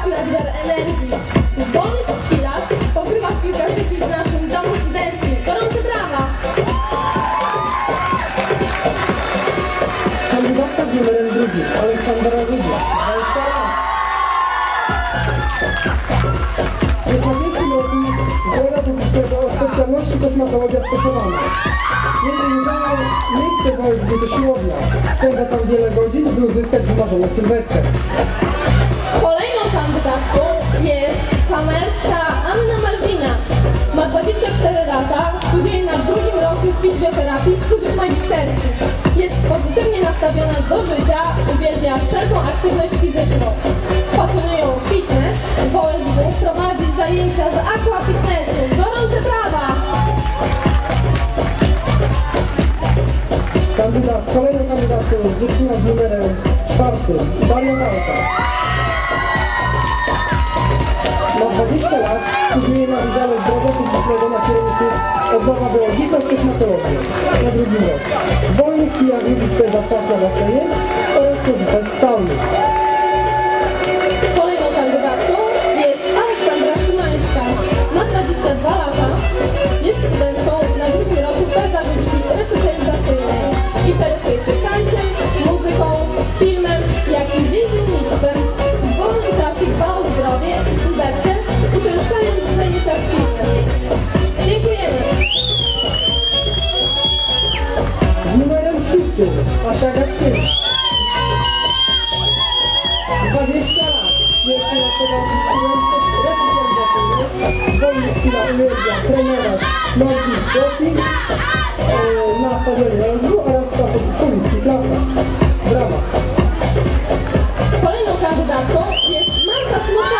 właśnie nadmiar energii. W wolnych chwilach pokrywa w piłkarzyki w naszym domu studenckim. Gorące brawa! Kandydatka z numerem drugim, Aleksandra Rydla, 20 lat. Jest na pierwszym roku zdrowia publicznego o specjalności kosmetologia stosowana. Jej udało miejsce w OSW to siłownia. Spędza tam wiele godzin, by uzyskać wymarzoną sylwetkę. Kolejną kandydatką jest kamerska Anna Malwina. Ma 24 lata, studiuje na drugim roku fizjoterapii studiów magisterskich. Jest pozytywnie nastawiona do życia, uwielbia wszelką aktywność fizyczną. Pasjonuje ją fitness, w OSW prowadzi zajęcia z aquafitnessu. Gorące brawa! Kandydat, kolejną kandydatką jest dziewczyna z numerem czwartym, Daria Walka. Ma 20 lat, studiuje na Wydziale Zdrowia Publicznego na kierunku odnowa biologiczna z kosmetologią na drugim roku. Wolnych chwilach lubi spędzać czas na basenie oraz korzystać z sauny. Nogi i walking e, na stadionie LSW oraz w stowiskich klasach. Brawa! Kolejną kandydatką jest Marta Smoczarska.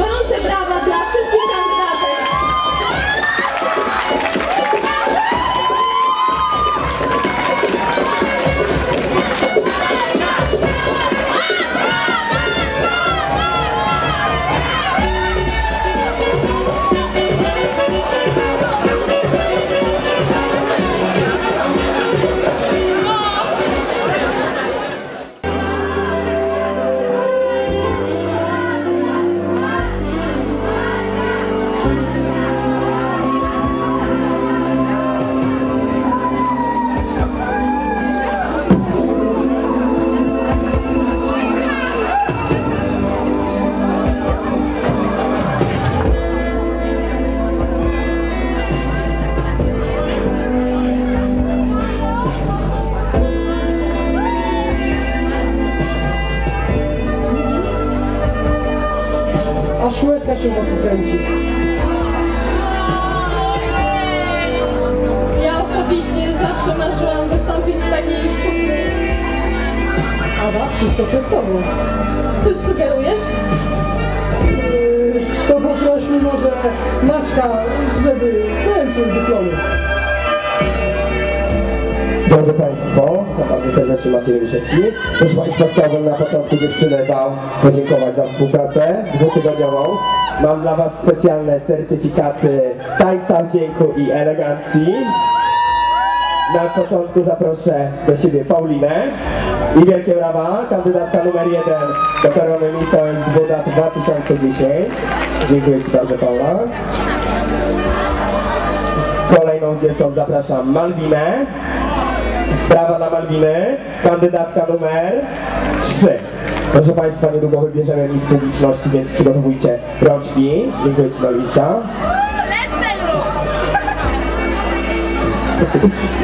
Łezka się wokół kręci. Ja osobiście zawsze marzyłam wystąpić w takiej sukni. Ada, wszystko przed tobą. Coś sugerujesz? Yy, to poprośmy może Naszka, żeby wręczył dyplomy. Drodzy Państwo, bardzo serdecznie Maciej Ryszewski. Proszę Państwa, chciałbym na początku dziewczynę Wam podziękować za współpracę dwutygodniową. Mam dla Was specjalne certyfikaty tańca, wdzięku i elegancji. Na początku zaproszę do siebie Paulinę i wielkie brawa, kandydatka numer jeden do korony Miss OS 2010. Dziękuję Ci bardzo Paula. Kolejną dziewczą zapraszam Malwinę. Brawa dla Malwiny, kandydatka numer 3. Proszę Państwa, niedługo wybierzemy list publiczności, więc przygotowujcie rączki. Dziękuję Ci już!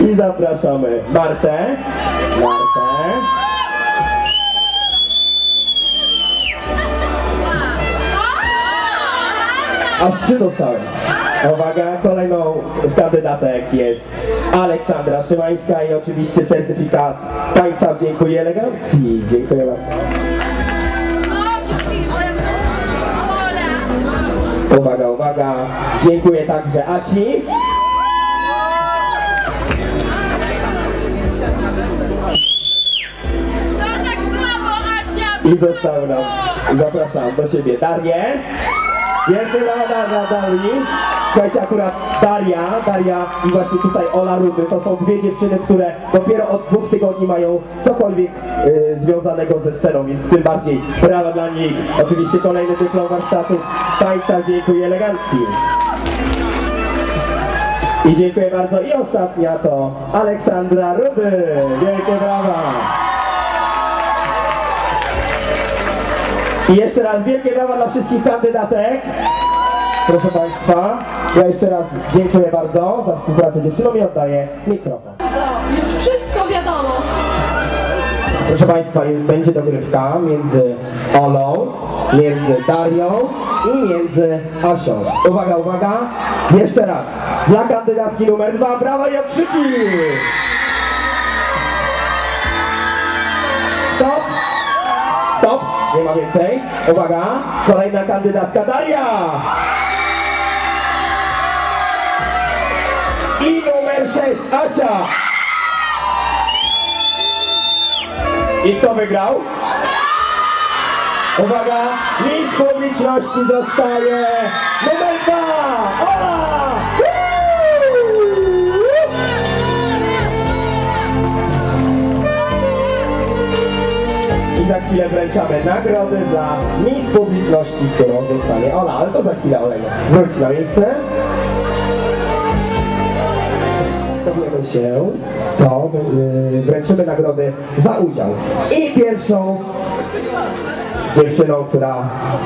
I zapraszamy Martę. Martę. Aż trzy dostałem. Uwaga, kolejną z kandydatek jest Aleksandra Szymańska i oczywiście certyfikat tańca wdzięku i elegancji. Dziękuję bardzo. Uwaga, uwaga. Dziękuję także Asi. I został nam, zapraszam do siebie Darię. Wielkie brawa dla Darii. Słuchajcie, akurat Daria, Daria i właśnie tutaj Ola Rudy, to są dwie dziewczyny, które dopiero od dwóch tygodni mają cokolwiek y, związanego ze sceną, więc tym bardziej brawa dla nich. Oczywiście kolejny dyplom warsztatów tańca dziękuję elegancji. I dziękuję bardzo. I ostatnia to Aleksandra Rudy. Wielkie brawa. I jeszcze raz wielkie brawa dla wszystkich kandydatek. Proszę Państwa, ja jeszcze raz dziękuję bardzo za współpracę z dziewczyną i oddaję mikrofon. To już wszystko wiadomo. Proszę Państwa, jest, będzie dogrywka między Olą, między Darią i między Asią. Uwaga, uwaga, jeszcze raz. Dla kandydatki numer dwa, brawa i okrzyki! Stop! Stop! Nie ma więcej. Uwaga, kolejna kandydatka Daria! 6, Asia! I kto wygrał? Uwaga, mistrz publiczności zostaje numer Ola! I za chwilę wręczamy nagrody dla mistrz publiczności, którą zostanie Ola, ale to za chwilę Olenia. Wróć na miejsce dowiemy się, to yy, wręczymy nagrody za udział. I pierwszą dziewczyną, która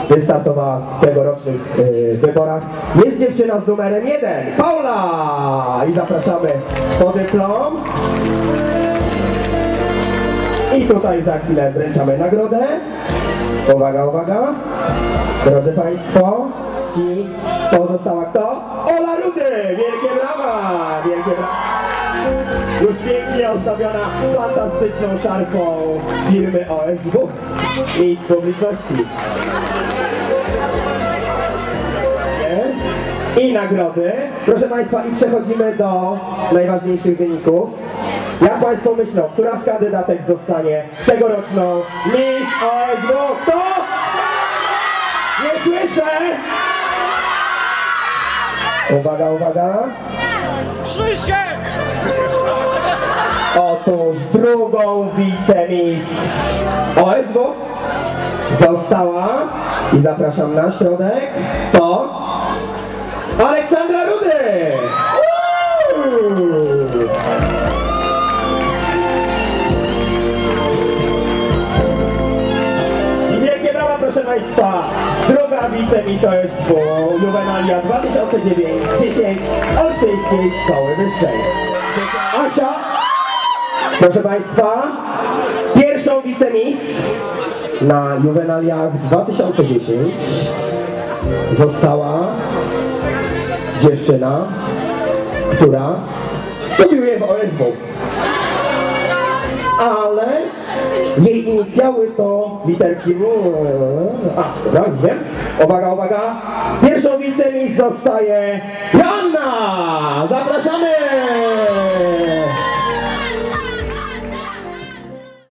wystartowała w tegorocznych yy, wyborach jest dziewczyna z numerem jeden, Paula! I zapraszamy po dyplom. I tutaj za chwilę wręczamy nagrodę. Uwaga, uwaga. Drodzy Państwo, i pozostała kto? Ola Rudy! Wielkie brawa! Wielkie brawa! Już pięknie ozdobiona fantastyczną szarfą firmy OSW. Miejsc publiczności. I nagrody. Proszę Państwa, i przechodzimy do najważniejszych wyników. Jak Państwo myślą, która z kandydatek zostanie tegoroczną Miss OSW? Kto? Nie słyszę! Uwaga, uwaga. Krzysiek! Otóż drugą wicemis OSW została i zapraszam na środek Druga wicemis OSW Juvenalia 2009-10 Olsztyńskiej Szkoły Wyższej. Asia! Proszę Państwa, pierwszą wicemis na Juvenaliach 2010 została dziewczyna, która studiuje w OSW. Ale jej inicjały to literki... A, dobra, już wiem. Uwaga, uwaga. Pierwszą wicemis zostaje Joanna! Zapraszamy!